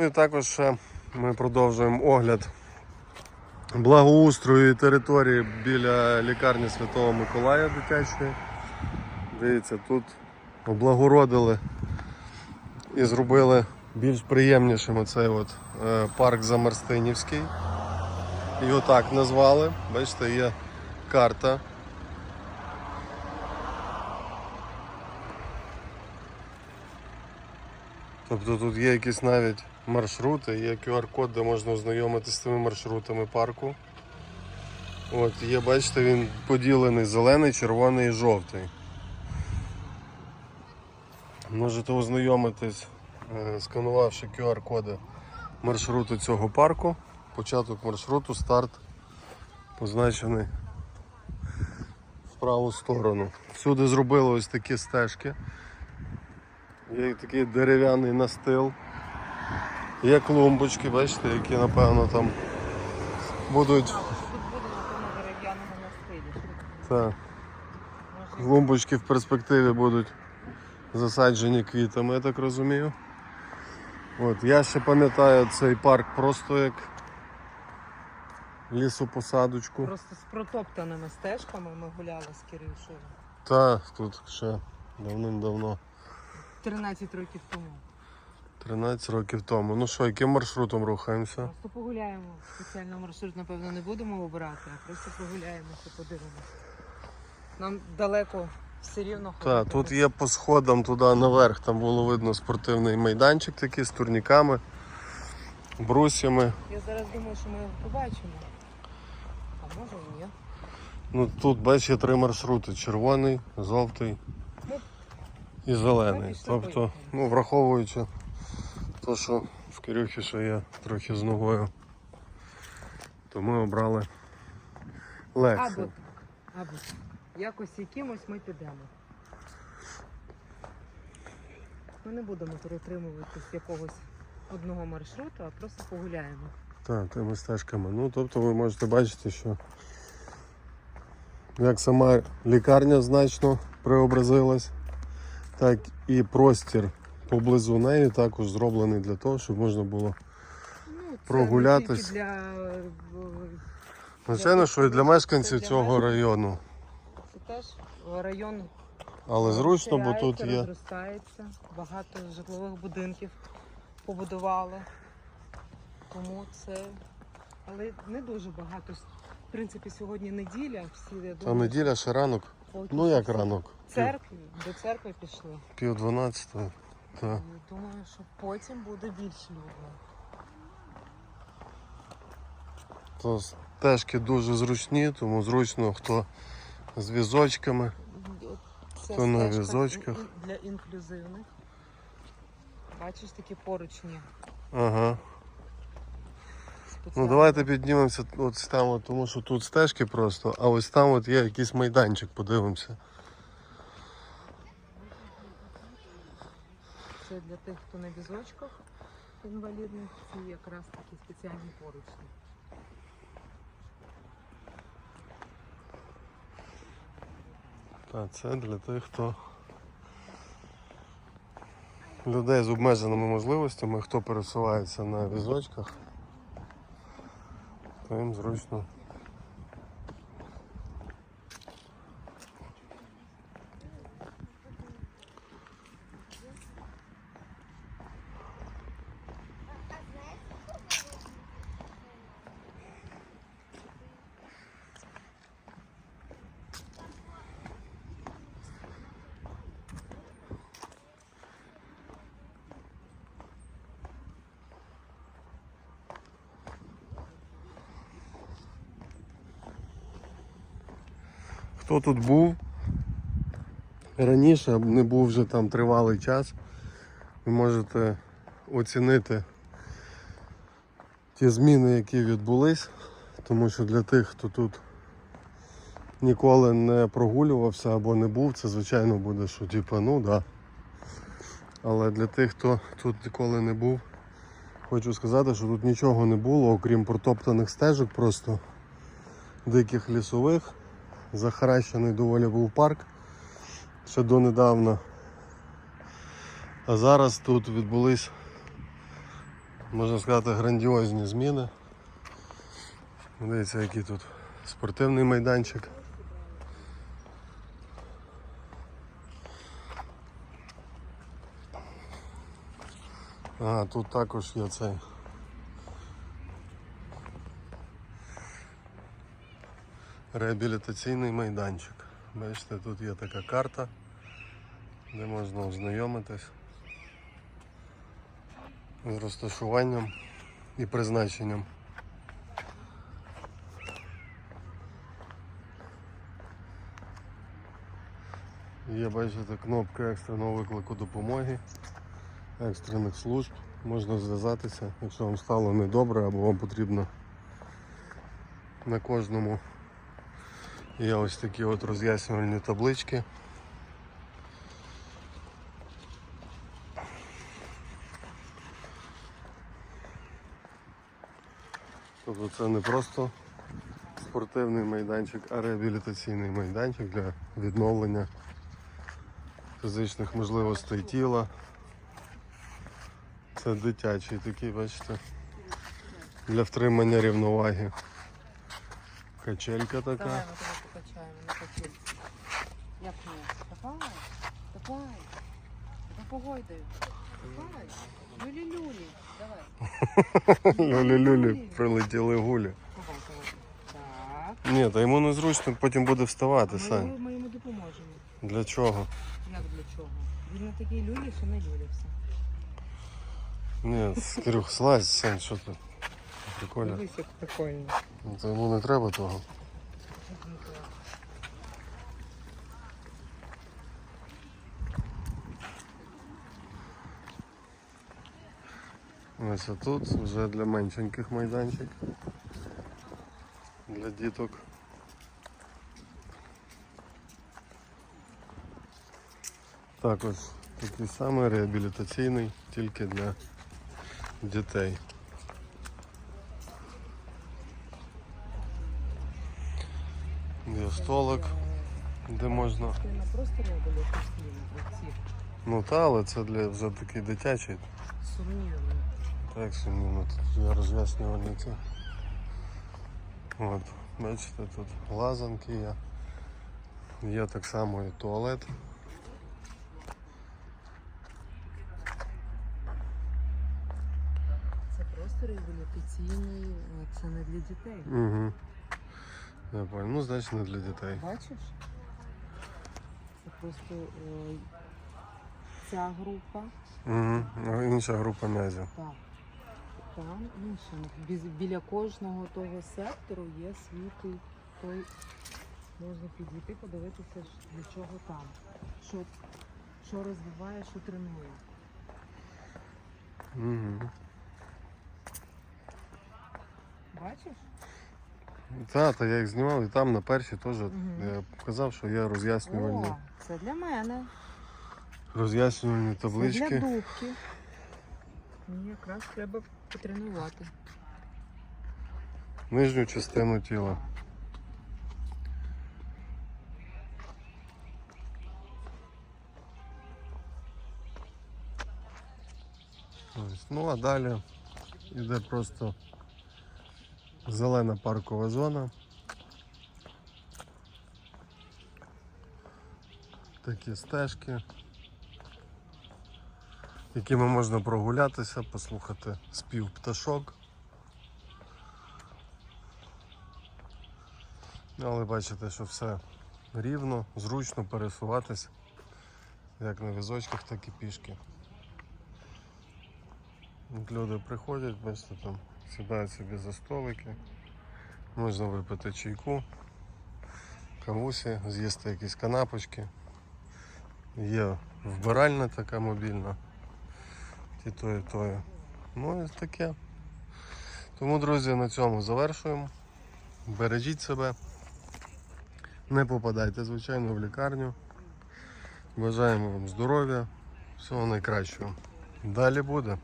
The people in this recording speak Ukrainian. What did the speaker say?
Ну і також ще ми продовжуємо огляд благоустрою і території біля лікарні Святого Миколая дитячої. Дивіться, тут облагородили і зробили більш приємнішим оцей от е, парк Замарстинівський. Його так назвали. Бачите, є карта. Тобто тут є якісь навіть маршрути, є QR-код, де можна ознайомитися з тими маршрутами парку. От, є, бачите, він поділений зелений, червоний і жовтий. Можете ознайомитись, е, сканувавши QR-коди маршруту цього парку. Початок маршруту, старт позначений в праву сторону. Всюди зробили ось такі стежки. Є такий дерев'яний настил. Є клумбочки, бачите, які напевно там будуть. Тут буде на тому дерев'яному настилі. Та, клумбочки в перспективі будуть засаджені квітами, я так розумію. От, я ще пам'ятаю цей парк просто як лісопосадочку. Просто з протоптаними стежками ми гуляли з Кирюшею Та, тут ще давним-давно, 13 років тому. 13 років тому. Ну що, яким маршрутом рухаємося? Просто погуляємо. Спеціально маршрут, напевно, не будемо обирати, а просто прогуляємося, подивимося. Нам далеко все рівно Так, тут є по сходам туди наверх, там було видно спортивний майданчик такий з турніками, брусями. Я зараз думаю, що ми його побачимо. А може і ні. Ну тут бачиш є три маршрути: червоний, жовтий і зелений. Тобто, ну враховуючи те, що в Кирюхі ще є трохи з ногою, то ми обрали легше. Або або. Якось якимось ми підемо. Ми не будемо перетримуватись якогось одного маршруту, а просто погуляємо. Так, тими стежками. Ну, тобто ви можете бачити, що як сама лікарня значно преобразилась, так і простір поблизу неї також зроблений для того, щоб можна було. Ну, Прогулятись. для, е, Звичайно, що і для мешканців для цього мешканців. району. це теж район Але зручно, бо тут є. розростається, багато житлових будинків побудували. Тому це. Але не дуже багато. В принципі, сьогодні неділя, всі я Та неділя ще ранок. Поки Ну як ранок? Церкві, до церкви пішли. Пів дванадцятої. Так. Я думаю, що потім буде більш людно. То стежки дуже зручні, тому зручно хто з візочками. От Це То на стежка візочках. для інклюзивних. Бачиш такі поручні. Ага. Ну давайте піднімемося от там, от, тому що тут стежки просто, а ось там от є якийсь майданчик, подивимося. Це для тих, хто на візочках інвалідних, ці якраз такі спеціальні поручні. Так, це для тих, хто людей з обмеженими можливостями, хто пересувається на візочках, їм зручно. Хто тут був раніше, не був вже там тривалий час, ви можете оцінити ті зміни, які відбулись, тому що для тих, хто тут ніколи не прогулювався або не був, це звичайно буде, що типу, ну да. Але для тих, хто тут ніколи не був, хочу сказати, що тут нічого не було, окрім протоптаних стежок, просто диких лісових. Захаращений доволі був парк ще донедавна. А зараз тут відбулись можна сказати, грандіозні зміни. Дивіться, який тут спортивний майданчик. Ага, тут також є цей. Реабілітаційний майданчик. Бачите, тут є така карта, де можна ознайомитись з розташуванням і призначенням. Є, бачите, кнопка екстреного виклику допомоги, екстрених служб. Можна зв'язатися, якщо вам стало недобре або вам потрібно на кожному є ось такі от роз'яснювальні таблички. Тобто це не просто спортивний майданчик, а реабілітаційний майданчик для відновлення фізичних можливостей тіла. Це дитячий такий, бачите, для втримання рівноваги. Качелька така. Давай ми тебе покачаємо на качельці. Як ні? Давай, давай. Та погойдаю. Давай. Люлі-люлі. Давай. Люлі-люлі прилетіли гулі. Ні, та йому незручно потім буде вставати, Ми, Сань. йому- ми йому допоможемо. Для чого? Як для чого? Він не такий люлі, що не люлівся. Ні, Кирюх, слазь, Сань, що ти? Прикольно. Дивись, як прикольно. То йому не треба того. Ось тут вже для меншеньких майданчик. Для діток. Також такий самий реабілітаційний, тільки для дітей. Є де можна. Ну та, але це для вже такий дитячий. сумнівні. Так сумнівно, тут є роз'яснювальні ці. От, бачите, тут лазанки є. Є так само і туалет. Це просто реабілітаційний, е, це не для дітей. Угу. Я понял. Ну, значить не для дітей. Бачиш? Це просто е, ця група, Угу. Інша група м'язів. так. Там інша. Біз- Біля кожного того сектору є свій той-. Можна підійти, подивитися, для чого там. Що, що розвиває, що тренує. Угу. Бачиш? Та, та я їх знімав і там на першій теж Мгм. я показав, що є роз'яснювальні, О, це для мене. роз'яснювальні Це для дубки. Мені якраз треба потренувати. Нижню частину тіла. Ось. Ну а далі йде просто зелена паркова зона. Такі стежки, якими можна прогулятися, послухати спів пташок. Але бачите, що все рівно, зручно пересуватись, як на візочках, так і пішки. От Люди приходять, бачите, там сідають собі за столики, можна випити чайку, кавусі, з'їсти якісь канапочки. Є вбиральна така мобільна, ті то і тої. Ну і таке. Тому, друзі, на цьому завершуємо. Бережіть себе. Не попадайте, звичайно, в лікарню. Бажаємо вам здоров'я, всього найкращого. Далі буде.